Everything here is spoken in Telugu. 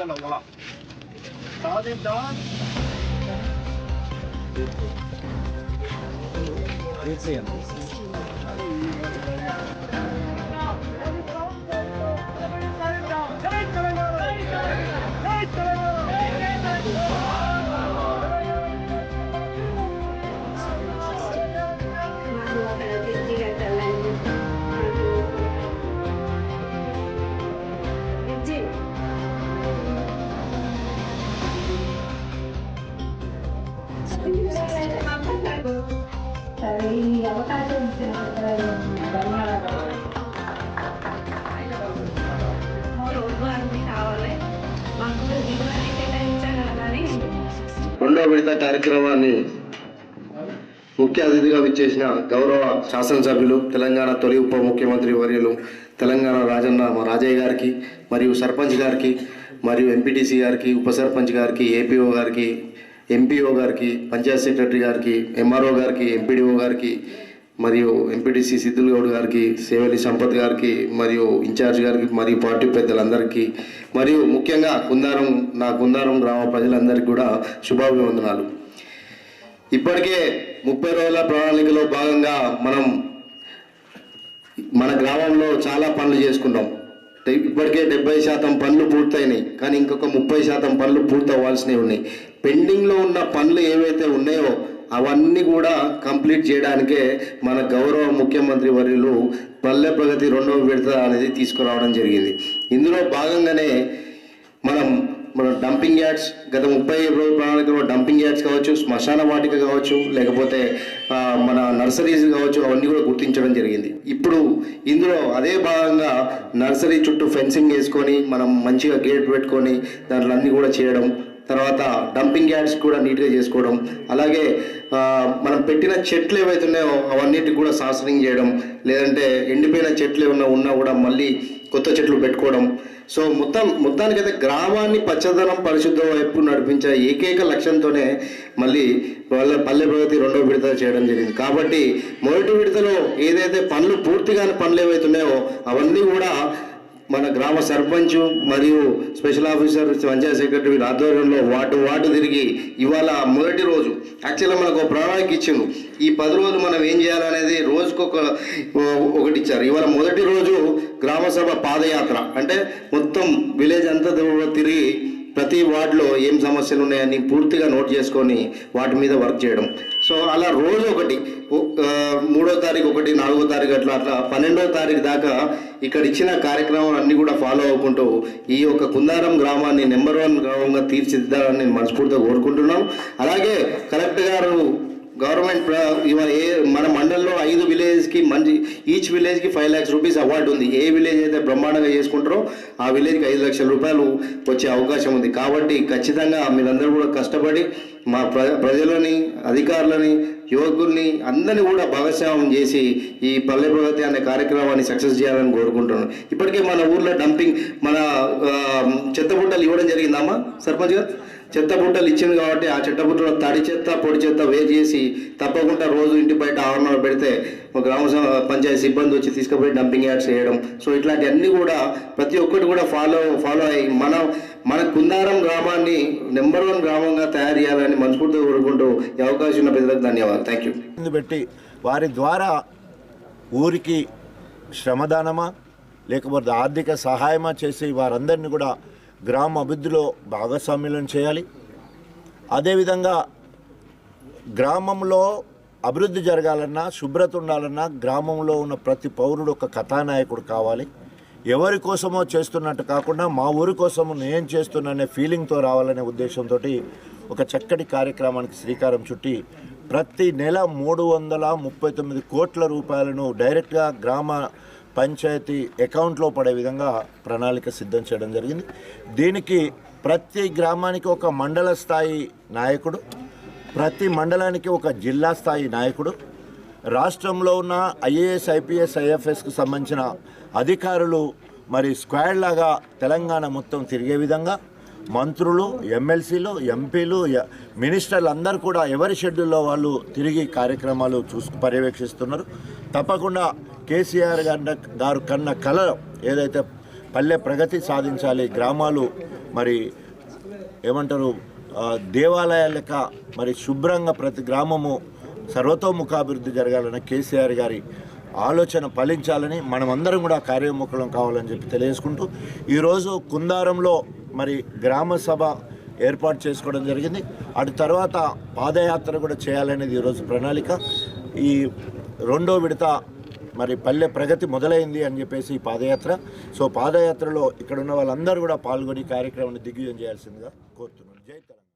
见到我了。早点走啊别这 ఈ అవకాశం ఇచ్చిన ధన్యవాదాలు రెండో విడత కార్యక్రమాన్ని ముఖ్య అతిథిగా విచ్చేసిన గౌరవ శాసనసభ్యులు తెలంగాణ తొలి ఉప ముఖ్యమంత్రి వర్యులు తెలంగాణ రాజన్న రాజయ్య గారికి మరియు సర్పంచ్ గారికి మరియు ఎంపీటీసీ గారికి ఉప సర్పంచ్ గారికి ఏపీఓ గారికి ఎంపీఓ గారికి పంచాయత్ సెక్రటరీ గారికి ఎంఆర్ఓ గారికి ఎంపీడీఓ గారికి మరియు ఎంపీటీసీ సిద్ధుల్ గౌడ్ గారికి సేవలి సంపత్ గారికి మరియు ఇన్ఛార్జ్ గారికి మరియు పార్టీ పెద్దలందరికీ మరియు ముఖ్యంగా కుందారం నా కుందారం గ్రామ ప్రజలందరికీ కూడా శుభాభివందనాలు. ఇప్పటికే ముప్పై రోజుల ప్రణాళికలో భాగంగా మనం మన గ్రామంలో చాలా పనులు చేసుకున్నాం. ఇప్పటికే డెబ్బై శాతం పనులు పూర్తయినాయి. కానీ ఇంకొక ముప్పై శాతం పనులు పూర్తవ్వాల్సినవి ఉన్నాయి. పెండింగ్లో ఉన్న పనులు ఏవైతే ఉన్నాయో అవన్నీ కూడా కంప్లీట్ చేయడానికే మన గౌరవ ముఖ్యమంత్రి వర్యులు పల్లె ప్రగతి రెండవ విడత అనేది తీసుకురావడం జరిగింది. ఇందులో భాగంగానే డంపింగ్ యార్డ్స్ గత ముప్పై రోజుల ప్రణాళికలో డంపింగ్ యార్డ్స్ కావచ్చు శ్మశాన వాటిక కావచ్చు లేకపోతే మన నర్సరీస్ కావచ్చు అవన్నీ కూడా గుర్తించడం జరిగింది. ఇప్పుడు ఇందులో అదే భాగంగా నర్సరీ చుట్టూ ఫెన్సింగ్ వేసుకొని మనం మంచిగా గేట్ పెట్టుకొని దాంట్లో అన్నీ కూడా చేయడం తర్వాత డంపింగ్ యార్డ్స్ కూడా నీట్గా చేసుకోవడం అలాగే మనం పెట్టిన చెట్లు ఏవైతే ఉన్నాయో అవన్నిటికి కూడా సాసరింగ్ చేయడం లేదంటే ఎండిపోయిన చెట్లు ఏమన్నా ఉన్నా కూడా మళ్ళీ కొత్త చెట్లు పెట్టుకోవడం. సో మొత్తం మొత్తానికైతే గ్రామాన్ని పచ్చదనం పరిశుద్ధం వైపు నడిపించే ఏకైక లక్ష్యంతోనే మళ్ళీ వాళ్ళ పల్లె ప్రగతి రెండో విడత చేయడం జరిగింది. కాబట్టి మొదటి విడతలో ఏదైతే పనులు పూర్తిగానే పనులు ఏవైతున్నాయో అవన్నీ కూడా మన గ్రామ సర్పంచ్ మరియు స్పెషల్ ఆఫీసర్ పంచాయత్ సెక్రటరీ వీళ్ళ ఆధ్వర్యంలో వాటు వాటు తిరిగి ఇవాళ మొదటి రోజు. యాక్చువల్గా మనకు ఒక ప్రణాళిక ఇచ్చిండు. ఈ పది రోజులు మనం ఏం చేయాలనేది రోజుకొక ఒకటి ఇచ్చారు. ఇవాళ మొదటి రోజు గ్రామ సభ పాదయాత్ర. అంటే మొత్తం విలేజ్ అంతా తిరిగి ప్రతి వార్డులో ఏం సమస్యలు ఉన్నాయని పూర్తిగా నోట్ చేసుకొని వాటి మీద వర్క్ చేయడం. సో అలా రోజు ఒకటి మూడో తారీఖు ఒకటి నాలుగో తారీఖు అట్లా అట్లా పన్నెండో తారీఖు దాకా ఇక్కడ ఇచ్చిన కార్యక్రమం అన్నీ కూడా ఫాలో అవ్వకుంటూ ఈ యొక్క కుందారం గ్రామాన్ని నెంబర్ వన్ గ్రామంగా తీర్చిదిద్దాలని నేను మనస్ఫూర్తిగా కోరుకుంటున్నాను. అలాగే కలెక్టర్ గారు గవర్నమెంట్ ఇవాళ ఏ మన మండలంలో ఐదు విలేజ్కి మంచి ఈచ్ విలేజ్కి ఫైవ్ ల్యాక్స్ రూపీస్ అవార్డు ఉంది. ఏ విలేజ్ అయితే బ్రహ్మాండంగా చేసుకుంటారో ఆ విలేజ్కి ఐదు లక్షల రూపాయలు వచ్చే అవకాశం ఉంది. కాబట్టి ఖచ్చితంగా మీరందరూ కూడా కష్టపడి మా ప్ర ప్రజలని అధికారులని యువకుల్ని అందరినీ కూడా భాగస్వామ్యం చేసి ఈ పల్లె ప్రగతి అనే కార్యక్రమాన్ని సక్సెస్ చేయాలని కోరుకుంటున్నాను. ఇప్పటికే మన ఊర్లో డంపింగ్ మన చెత్త బుట్టలు ఇవ్వడం జరిగిందమ్మా సర్పంచ్ గారు? చెత్త బుట్టలు ఇచ్చింది కాబట్టి ఆ చెత్త బుట్టలో తడి చెత్త పొడి చెత్త వేరు చేసి తప్పకుండా రోజు ఇంటి బయట ఆవరణలో పెడితే గ్రామ పంచాయతీ సిబ్బంది వచ్చి తీసుకుపోయి డంపింగ్ యాడ్స్ చేయడం సో ఇట్లాంటివన్నీ కూడా ప్రతి ఒక్కటి కూడా ఫాలో ఫాలో అయ్యి మన మన కుందారం గ్రామాన్ని నెంబర్ వన్ గ్రామంగా తయారు చేయాలని మనస్ఫూర్తిగా కోరుకుంటూ ఈ అవకాశం ఉన్న ప్రజలకు ధన్యవాదాలు. థ్యాంక్ యూ పెట్టి వారి ద్వారా ఊరికి శ్రమదానమా లేకపోతే ఆర్థిక సహాయమా చేసి వారందరినీ కూడా గ్రామ అభివృద్ధిలో భాగస్వామ్యం చేయాలి. అదేవిధంగా గ్రామంలో అభివృద్ధి జరగాలన్నా శుభ్రత ఉండాలన్నా గ్రామంలో ఉన్న ప్రతి పౌరుడు ఒక కథానాయకుడు కావాలి. ఎవరి కోసమో చేస్తున్నట్టు కాకుండా మా ఊరి కోసము నేను చేస్తున్నానే ఫీలింగ్తో రావాలనే ఉద్దేశంతో ఒక చక్కటి కార్యక్రమానికి శ్రీకారం చుట్టి ప్రతి నెల మూడు వందల ముప్పై తొమ్మిది కోట్ల రూపాయలను డైరెక్ట్గా గ్రామ పంచాయతీ అకౌంట్లో పడే విధంగా ప్రణాళిక సిద్ధం చేయడం జరిగింది. దీనికి ప్రతి గ్రామానికి ఒక మండల స్థాయి నాయకుడు ప్రతి మండలానికి ఒక జిల్లా స్థాయి నాయకుడు రాష్ట్రంలో ఉన్న ఐఏఎస్ ఐపీఎస్ ఐఎఫ్ఎస్కు సంబంధించిన అధికారులు మరి స్క్వాడ్ లాగా తెలంగాణ మొత్తం తిరిగే విధంగా మంత్రులు ఎమ్మెల్సీలు ఎంపీలు మినిస్టర్లు అందరూ కూడా ఎవరి షెడ్యూల్లో వాళ్ళు తిరిగి కార్యక్రమాలు చూసు పర్యవేక్షిస్తున్నారు. తప్పకుండా కేసీఆర్ గారి గారు కన్న కళ ఏదైతే పల్లె ప్రగతి సాధించాలి గ్రామాలు మరి ఏమంటారు ఆ, దేవాలయాల లెక్క మరి శుభ్రంగా ప్రతి గ్రామము సర్వతోముఖాభివృద్ధి జరగాలని కేసీఆర్ గారి ఆలోచన ఫలించాలని మనమందరం కూడా కార్యోముఖులం కావాలని చెప్పి తెలియజేసుకుంటూ ఈరోజు కుందారంలో మరి గ్రామ సభ ఏర్పాటు చేసుకోవడం జరిగింది. అటు తర్వాత పాదయాత్ర కూడా చేయాలనేది ఈరోజు ప్రణాళిక. ఈ రెండో విడత మరి పల్లె ప్రగతి మొదలైంది అని చెప్పేసి ఈ పాదయాత్ర. సో పాదయాత్రలో ఇక్కడ ఉన్న వాళ్ళందరూ కూడా పాల్గొని కార్యక్రమాన్ని దిగ్విజయం చేయాల్సిందిగా కోరుతున్నాను జై